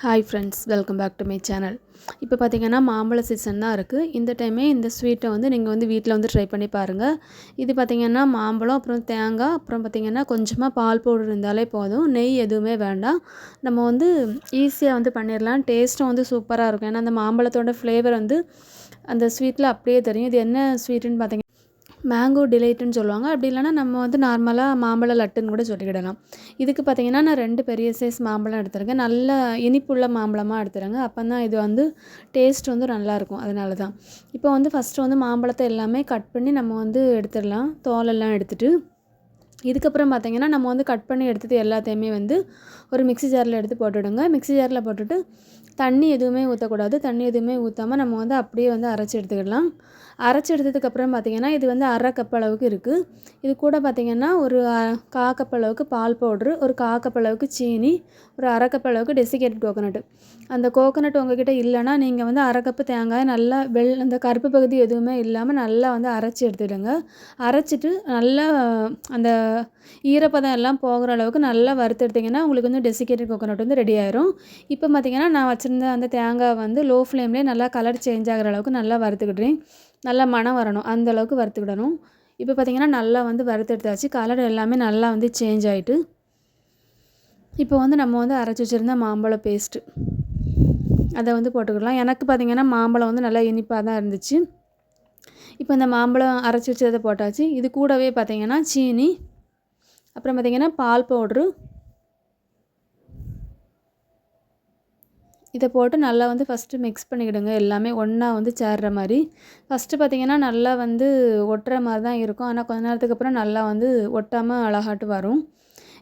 Hi friends welcome back to my channel இப்போ பார்த்தீங்கன்னா மாம்பழ சீசன் தான் இருக்குது இந்த டைமே இந்த ஸ்வீட்டை வந்து நீங்கள் வந்து வீட்டில் வந்து ட்ரை பண்ணி பாருங்கள் இது பார்த்திங்கன்னா மாம்பழம் அப்புறம் தேங்காய் அப்புறம் பார்த்திங்கன்னா கொஞ்சமாக பால் பவுடர் இருந்தாலே போதும். நெய் எதுவுமே வேண்டாம். நம்ம வந்து ஈஸியாக வந்து பண்ணிடலாம் டேஸ்ட்டும் வந்து சூப்பராக இருக்கும். ஏன்னா அந்த மாம்பழத்தோட ஃப்ளேவர் வந்து அந்த ஸ்வீட்டில் அப்படியே தெரியும். இது என்ன ஸ்வீட்டுன்னு பார்த்திங்கன்னா மேங்கோ டிலைட்டுன்னு சொல்லுவாங்க. அப்படி இல்லைனா நம்ம வந்து நார்மலாக மாம்பழ லட்டுன்னு கூட சொல்லிக்கிடலாம். இதுக்கு பார்த்தீங்கன்னா நான் ரெண்டு பெரிய சைஸ் மாம்பழம் எடுத்துருக்கேன். நல்ல இனிப்புள்ள மாம்பழமாக எடுத்துருங்க அப்போ தான் இது வந்து டேஸ்ட் வந்து நல்லாயிருக்கும். அதனால தான் இப்போ வந்து ஃபஸ்ட்டு வந்து மாம்பழத்தை எல்லாமே கட் பண்ணி நம்ம வந்து எடுத்துடலாம். தோலெல்லாம் எடுத்துகிட்டு இதுக்கப்புறம் பார்த்தீங்கன்னா நம்ம வந்து கட் பண்ணி எடுத்தது எல்லாத்தையுமே வந்து ஒரு மிக்ஸி ஜாரில் எடுத்து போட்டுவிடுங்க மிக்ஸி ஜாரில் போட்டுட்டு தண்ணி எதுவுமே ஊற்றக்கூடாது தண்ணி எதுவுமே ஊற்றாமல் நம்ம வந்து அப்படியே வந்து அரைச்சி எடுத்துக்கிடலாம் அரைச்சி எடுத்ததுக்கப்புறம் பார்த்திங்கன்னா இது வந்து அரை கப் அளவுக்கு இருக்குது இது கூட பார்த்திங்கன்னா ஒரு கா கப் அளவுக்கு பால் பவுட்ரு ஒரு கா கப் அளவுக்கு சீனி ஒரு அரை கப் அளவுக்கு டெசிகேட்டட் கோகோனட் அந்த கோகோனட் உங்ககிட்ட இல்லைன்னா நீங்கள் வந்து அரை கப்பு தேங்காய் நல்லா வெள் அந்த கருப்பு பகுதி எதுவுமே இல்லாமல் நல்லா வந்து அரைச்சி எடுத்துடுங்க. அரைச்சிட்டு நல்லா அந்த ஈரப்பதம் எல்லாம் போகிற அளவுக்கு நல்லா வறுத்தெடுத்திங்கன்னா உங்களுக்கு வந்து டெசிகேட்டட் கோகோனட் வந்து ரெடி ஆயிரும். இப்போ பார்த்திங்கன்னா நான் வச்சுருந்த அந்த தேங்காய் வந்து லோ ஃப்ளேம்லேயே நல்லா கலர் சேஞ்ச் ஆகிற அளவுக்கு நல்லா வறுத்துக்கிடுறேன். நல்லா மனம் வரணும். அந்த அளவுக்கு வறுத்துக்கிடணும். இப்போ பார்த்திங்கன்னா நல்லா வந்து வறுத்தெடுத்தாச்சு. கலர் எல்லாமே நல்லா வந்து சேஞ்ச் ஆகிட்டு இப்போ வந்து நம்ம வந்து அரைச்சி வச்சுருந்த மாம்பழம் பேஸ்ட்டு அதை வந்து போட்டுக்கலாம் எனக்கு பார்த்திங்கன்னா மாம்பழம் வந்து நல்லா இனிப்பாக தான் இருந்துச்சு. இப்போ இந்த மாம்பழம் அரைச்சி வச்சதை போட்டாச்சு. இது கூடவே பார்த்திங்கன்னா சீனி அப்புறம் பார்த்திங்கன்னா பால் பவுட்ரு. இதை போட்டு நல்லா வந்து ஃபஸ்ட்டு மிக்ஸ் பண்ணிக்கிடுங்க. எல்லாமே ஒன்றா வந்து சேர்ற மாதிரி. ஃபஸ்ட்டு பார்த்திங்கன்னா நல்லா வந்து ஒட்டுற மாதிரி தான் இருக்கும். ஆனால் கொஞ்ச நேரத்துக்கு அப்புறம் நல்லா வந்து ஒட்டாமல் அழகாட்டு வரும்.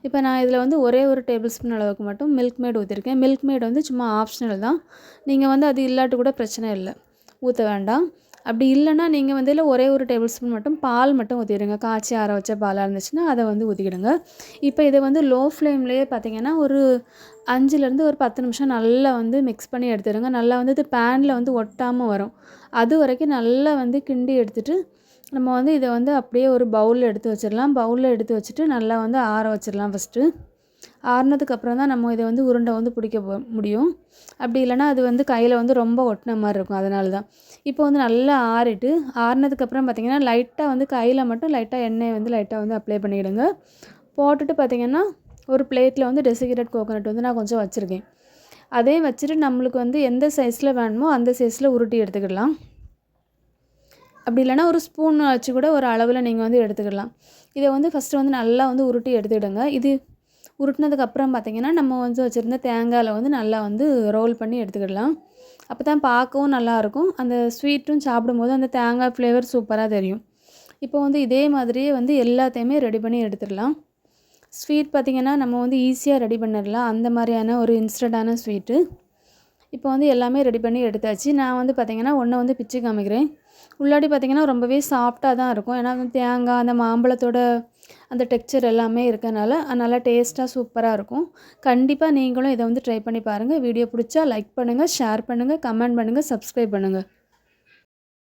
இப்போ நான் இதில் வந்து ஒரே ஒரு டேபிள் ஸ்பூன் அளவுக்கு மட்டும் மில்க் மேட் ஊற்றிருக்கேன் மில்க் மேட் வந்து சும்மா ஆப்ஷனல் தான். நீங்கள் வந்து அது இல்லாட்டு கூட பிரச்சனை இல்லை. ஊற்ற வேண்டாம். அப்படி இல்லைன்னா நீங்கள் வந்து இதில் ஒரே ஒரு டேபிள் ஸ்பூன் மட்டும் பால் மட்டும் ஊற்றிடுங்க காய்ச்சி ஆற வச்ச பாலாக இருந்துச்சுன்னா அதை வந்து ஊற்றிக்கிடுங்க இப்போ இதை வந்து லோ ஃப்ளேம்லேயே பார்த்தீங்கன்னா ஒரு அஞ்சுலேருந்து ஒரு பத்து நிமிஷம் நல்லா வந்து மிக்ஸ் பண்ணி எடுத்துடுங்க. நல்லா வந்து இது பேனில் வந்து ஒட்டாமல் வரும். அது வரைக்கும் நல்லா வந்து கிண்டி எடுத்துகிட்டு நம்ம வந்து இதை வந்து அப்படியே ஒரு பவுலில் எடுத்து வச்சிடலாம். பவுலில் எடுத்து வச்சுட்டு நல்லா வந்து ஆற வச்சிடலாம் ஃபஸ்ட்டு ஆறுனதுக்கப்புறம் தான் நம்ம இதை வந்து உருண்டை வந்து பிடிக்க முடியும். அப்படி இல்லைனா அது வந்து கையில் வந்து ரொம்ப ஒட்டின மாதிரி இருக்கும். அதனால தான். இப்போ வந்து நல்லா ஆறிட்டு ஆறுனதுக்கப்புறம் பார்த்திங்கன்னா லைட்டாக வந்து கையில் மட்டும் லைட்டாக எண்ணெய் வந்து லைட்டாக வந்து அப்ளை பண்ணிவிடுங்க போட்டுட்டு பார்த்திங்கன்னா ஒரு பிளேட்டில் வந்து டெசிகேட்டட் கோகோனட் வந்து நான் கொஞ்சம் வச்சுருக்கேன். அதையும் வச்சுட்டு நம்மளுக்கு வந்து எந்த சைஸில் வேணுமோ அந்த சைஸில் உருட்டி எடுத்துக்கிடலாம். அப்படி இல்லைனா ஒரு ஸ்பூன் வச்சு கூட ஒரு அளவில் நீங்கள் வந்து எடுத்துக்கிடலாம். இதை வந்து ஃபஸ்ட்டு வந்து நல்லா வந்து உருட்டி எடுத்துக்கிடுங்க இது உருட்டினதுக்கப்புறம் பார்த்திங்கன்னா நம்ம வந்து வச்சுருந்த தேங்காயில் வந்து நல்லா வந்து ரோல் பண்ணி எடுத்துக்கிடலாம். அப்போ தான் பார்க்கவும் நல்லாயிருக்கும் அந்த ஸ்வீட்டும் சாப்பிடும்போது அந்த தேங்காய் ஃப்ளேவர் சூப்பராக தெரியும். இப்போ வந்து இதே மாதிரியே வந்து எல்லாத்தையுமே ரெடி பண்ணி எடுத்துடலாம். ஸ்வீட் பார்த்திங்கன்னா நம்ம வந்து ஈஸியாக ரெடி பண்ணிடலாம். அந்த மாதிரியான ஒரு இன்ஸ்டண்ட்டான ஸ்வீட்டு இப்போ வந்து எல்லாமே ரெடி பண்ணி எடுத்தாச்சு. நான் வந்து பார்த்திங்கன்னா ஒன்றை வந்து பிச்சு காமிக்கிறேன். உள்ளாடி பார்த்திங்கன்னா ரொம்பவே சாஃப்டாக தான் இருக்கும். ஏன்னா அந்த தேங்காய் அந்த மாம்பழத்தோட அந்த டெக்ஸ்சர் எல்லாமே இருக்கனால நல்லா டேஸ்ட்டாக சூப்பராக இருக்கும். கண்டிப்பாக நீங்களும் இதை வந்து ட்ரை பண்ணி பாருங்கள் வீடியோ பிடிச்சா லைக் பண்ணுங்கள் ஷேர் பண்ணுங்கள் கமெண்ட் பண்ணுங்கள் சப்ஸ்கிரைப் பண்ணுங்கள்